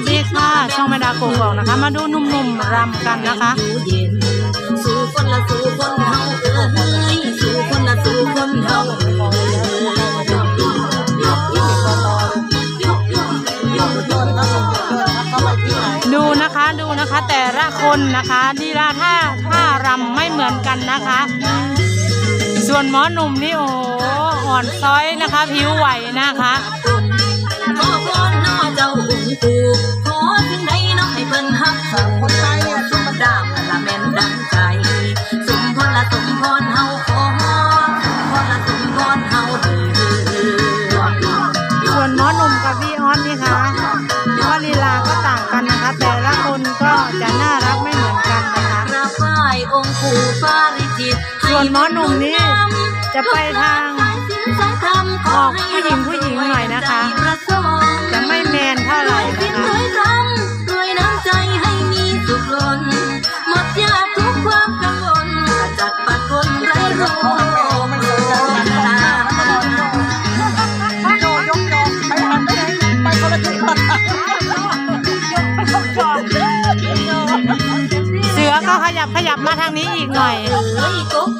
สดีค่ะ ช่องแม่ดาโกงบอกนะคะ มาดูหนุ่มๆรำกันนะคะสู่คนละสู่คนเฮาเอ้ยสู่คนละสู่คนเฮาดูนะคะดูนะคะ แต่ละคนนะคะลีลาท่าท่ารำไม่เหมือนกันนะคะ ส่วนหมอหนุ่มนี่โอ้อ่อนซ้อยนะคะ ผิวไหวนะคะขอพ เพิ่นฮักสู่คนไทยสมดามละแม่นดังใจสมพรละสมพรเฮาขอสมพรละสมพรเฮาเด้อส่วนหมอหนุ่มกับพี่ออสนี่ค่ะก็ลีลาก็ต่างกันนะคะ แต่ละคนก็จะน่ารักไม่เหมือนกันนะคะกราบไหว้องค์ปู่ปาริจิตส่วนหมอหนุ่มนี่จะไปทางออกผู้หญิงผู้หญิงหน่อยนะคะ จะไม่แมนเท่าไหร่ ยับขยับมาทางนี้อีกหน่อย เอ้ยกก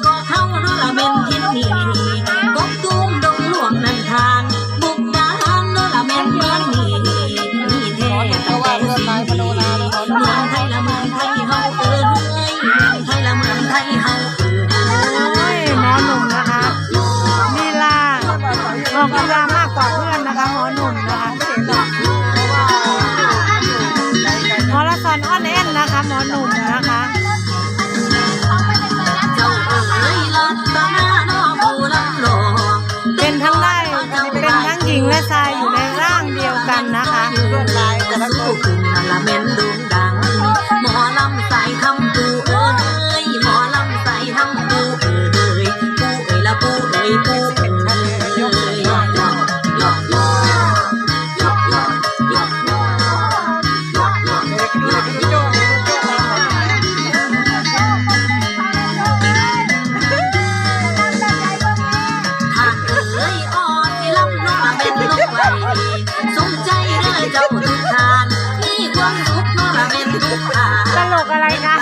จ้าทุกทาน มีความสุขมาเป็นทุกทานตลกอะไรคะ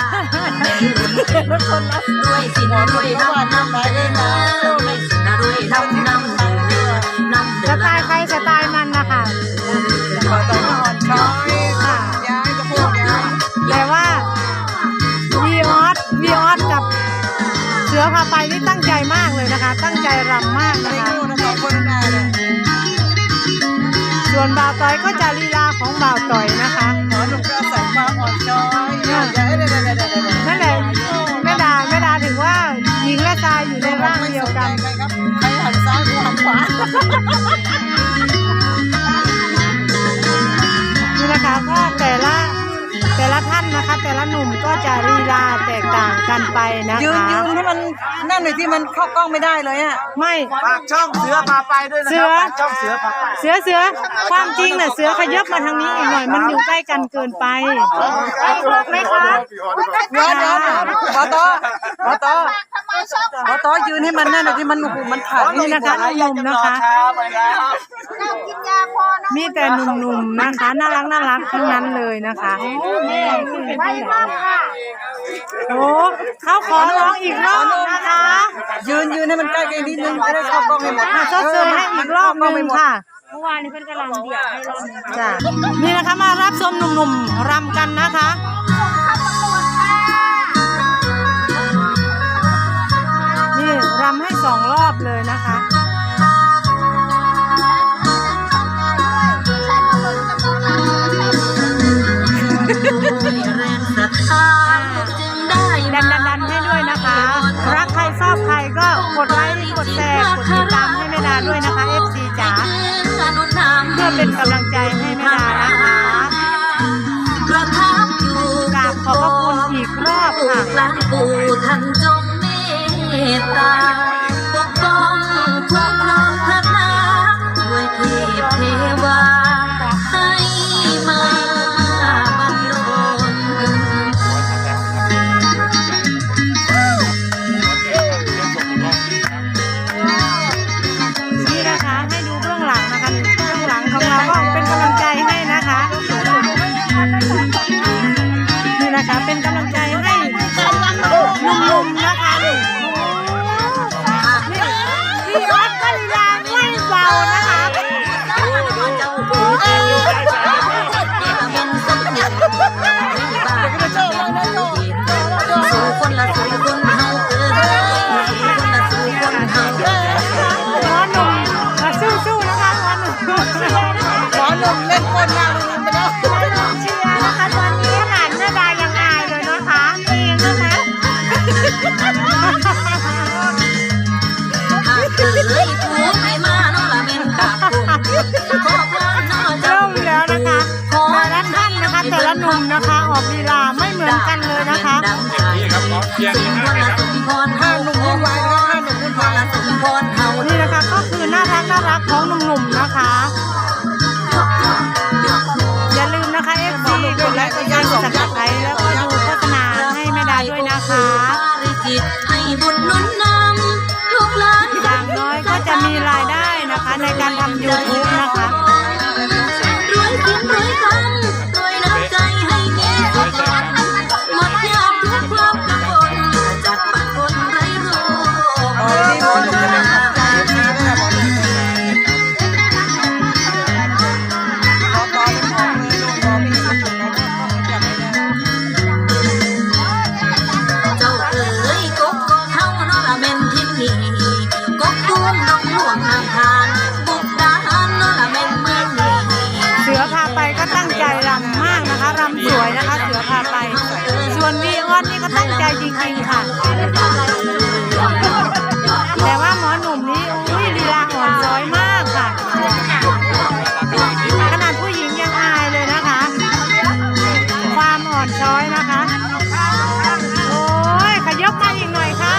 รนนะด้วยสินด้วยน้ำน้ำไปเลยนะด้วยสินด้วยน้ำน้ำน้ำน้ำจะตายใครจะตายมา วนบ่าวต่อยก็จะลีลาของบ่าวต่อยนะคะนั่นแหละแม่ดาแม่ดาถึงว่าหญิงและชายอยู่ในร่างเดียวกันใครหันซ้ายกูหันขวานี่นะคะก็ นนะคะ แต่ละหนุ่มก็จะลีลาแตกต่างกันไปนะยืนคะยืนให้มันนั่นหน่อยที่มันเข้ากล้องไม่ได้เลยอะไม่ฝากช่องเสือพาไปด้วยนะเสืครัอบฝากช่องเสือพาไปเสือเสือความจริงน่ะเสือขยับมาทางนี้อีกหน่อยมันอยู่ใกล้กันเกินไปไหมคะ เดี๋ยวเดี๋ยวเดี๋ยวบอตอบอตอ บอตอยืนให้มันนั่นหน่อยที่มันโอ้โหมันขาดนี่นะคะหนุ่มๆนะคะมีแต่หนุ่มๆนะคะ น่ารักน่ารักทั้งนั้นเลยนะคะโอ้เขาขอร้องอีกรอบนะคะยืนยืนให้มันใกล้กันนิดนึงจะได้เข้ากล้องให้หมดอะชดเชยให้อีกรอบหนึงค่ะเมื่อวานนี้เพิ่นกำลังเดี่ยวให้รอบหนึงจ้ะนี่นะคะมารับชมหนุ่มๆรำกันนะคะ เป็นกำลังใจให้แม่ดานะคะประทับอยู่กราบขอบพระคุณอีกรอบค่ะหลานปู่ท่านจงเมตตา Happy Hanukkah! เียร์สนี่มมากพเลยรครับสมพรเฮาหนุ่มวุ่นวายนะคะหนุ่มวุ่นวายสมพรเฮานี่นะคะก็คือน่ารักน่ารักของหนุ่มๆนะคะ อย่าลืมนะคะ FC กดไลค์กดแชร์กด subscribe แล้วก็ดูโฆษณาให้แม่ดาด้วยนะคะให้บุญนุนนำลูกหลานอย่างน้อยก็จะมีรายได้นะคะในการทำ YouTube นะ นะคะ เสือพาไป ส่วนวีออนนี่ก็ตั้งใจจริงๆค่ะ แต่ว่าหมอหนุ่มนี้อุ้ยลีลาอ่อนช้อยมากค่ะ ขนาดผู้หญิงยังอายเลยนะคะ ความอ่อนช้อยนะคะ โอ้ยขยบมาอีกหน่อยค่ะ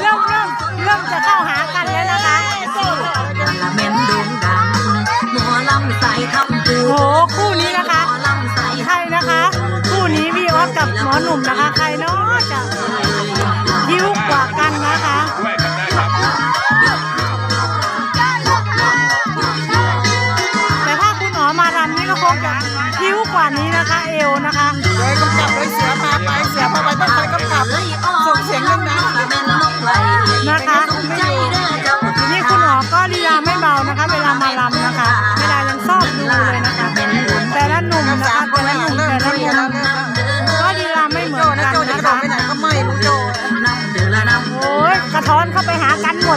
เริ่มเริ่มเริ่มจะเข้าหา หมอหนุ่มนะคะ ใครเนาะจะยิ้วกว่ากันนะคะด้วยกันได้ครับแต่ถ้าคุณหมอมารำนี่ก็คงจะยิ้วกว่านี้นะคะ เอวนะคะเลยกำกับเลยเสือพาไปเสือพาไปต้องคอยกำกับส่งเสียงดังๆละแม่นนกไหลนะคะ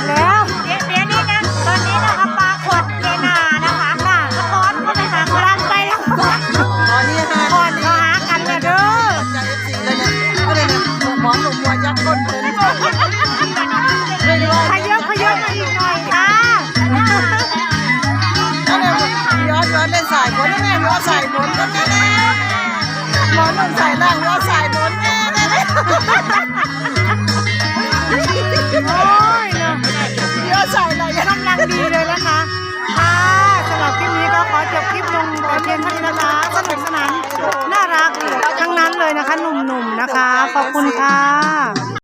หากันหมดแล้วเดี๋ยวนี้นะ ตอนนี้นะคะปลาขวดเยนานะคะค่ะกระท้อนเข้าไปหากันลังไปแล้วตอนนี้ฮะก่อนเขาหากันนะเด้อใจเอฟซีเลยเนี่ยก็เลยเนี่ยหมอหนุ่มมัวยักษ์ก้นเป็นไม่รู้ว่าขยับขยับมาอีกหน่อยค่ะก็เลยย้อนย้อนเล่นสายบนแน่ย้อนสายบนก็แน่หมอหนุ่มสายล่างย้อนสายบนแน่แน่ คุณค่ะ